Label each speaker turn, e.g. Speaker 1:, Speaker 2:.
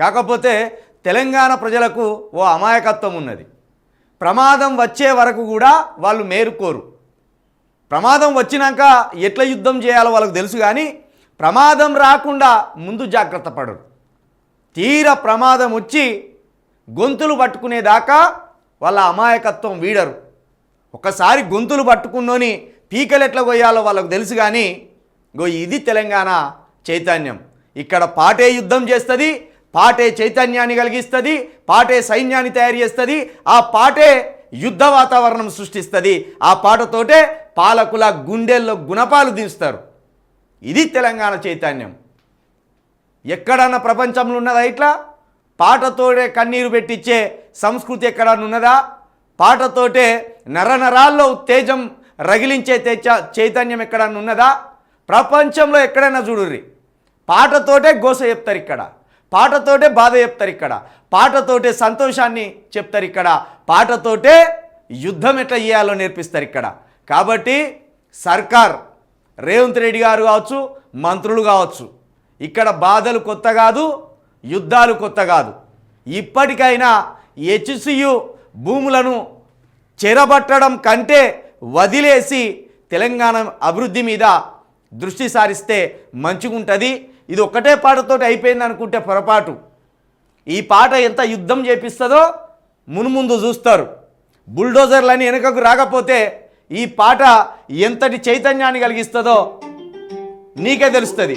Speaker 1: కాకపోతే తెలంగాణ ప్రజలకు ఓ అమాయకత్వం ఉన్నది. ప్రమాదం వచ్చే వరకు కూడా వాళ్ళు మేరుకోరు. ప్రమాదం వచ్చినాక ఎట్లా యుద్ధం చేయాలో వాళ్ళకు తెలుసు కానీ ప్రమాదం రాకుండా ముందు జాగ్రత్త పడరు. తీర ప్రమాదం వచ్చి గొంతులు పట్టుకునేదాకా వాళ్ళ అమాయకత్వం వీడరు. ఒకసారి గొంతులు పట్టుకున్నోని పీకలు ఎట్లా కొయ్యాలో వాళ్ళకు తెలుసు కానీ గో ఇది తెలంగాణ చైతన్యం. ఇక్కడ పాటే యుద్ధం చేస్తుంది పాటే చైతన్యాన్ని కలిగిస్తుంది పాటే సైన్యాన్ని తయారు చేస్తుంది ఆ పాటే యుద్ధ వాతావరణం సృష్టిస్తుంది. ఆ పాటతోటే పాలకుల గుండెల్లో గుణపాలు దించుతారు. ఇది తెలంగాణ చైతన్యం. ఎక్కడన్నా ప్రపంచంలో ఉన్నదా ఇట్లా? పాటతోటే కన్నీరు పెట్టించే సంస్కృతి ఎక్కడన్నా ఉన్నదా? పాటతోటే నరనరాల్లో ఉత్తేజం రగిలించే తేచ చైతన్యం ఎక్కడన్నా ఉన్నదా? ప్రపంచంలో ఎక్కడైనా చూడుర్రి. పాటతోటే గోస చెప్తారు ఇక్కడ. పాటతోటే బాధ చెప్తారు ఇక్కడ. పాటతోటే సంతోషాన్ని చెప్తారు ఇక్కడ. పాటతోటే యుద్ధం ఎట్లా చేయాలో నేర్పిస్తారు ఇక్కడ. కాబట్టి సర్కార్ రేవంత్ రెడ్డి గారు కావచ్చు మంత్రులు కావచ్చు ఇక్కడ బాధలు కొత్త కాదు యుద్ధాలు కొత్త కాదు. ఇప్పటికైనా హెచ్సియు భూములను చెరబట్టడం కంటే వదిలేసి తెలంగాణ అభివృద్ధి మీద దృష్టి సారిస్తే మంచిగుంటుంది. ఇది ఒక్కటే పాటతోటి అయిపోయింది అనుకుంటే పొరపాటు. ఈ పాట ఎంత యుద్ధం చేపిస్తుందో మునుముందు చూస్తారు. బుల్డోజర్లని వెనుకకు రాకపోతే ఈ పాట ఎంతటి చైతన్యాన్ని కలిగిస్తుందో నీకే తెలుస్తుంది.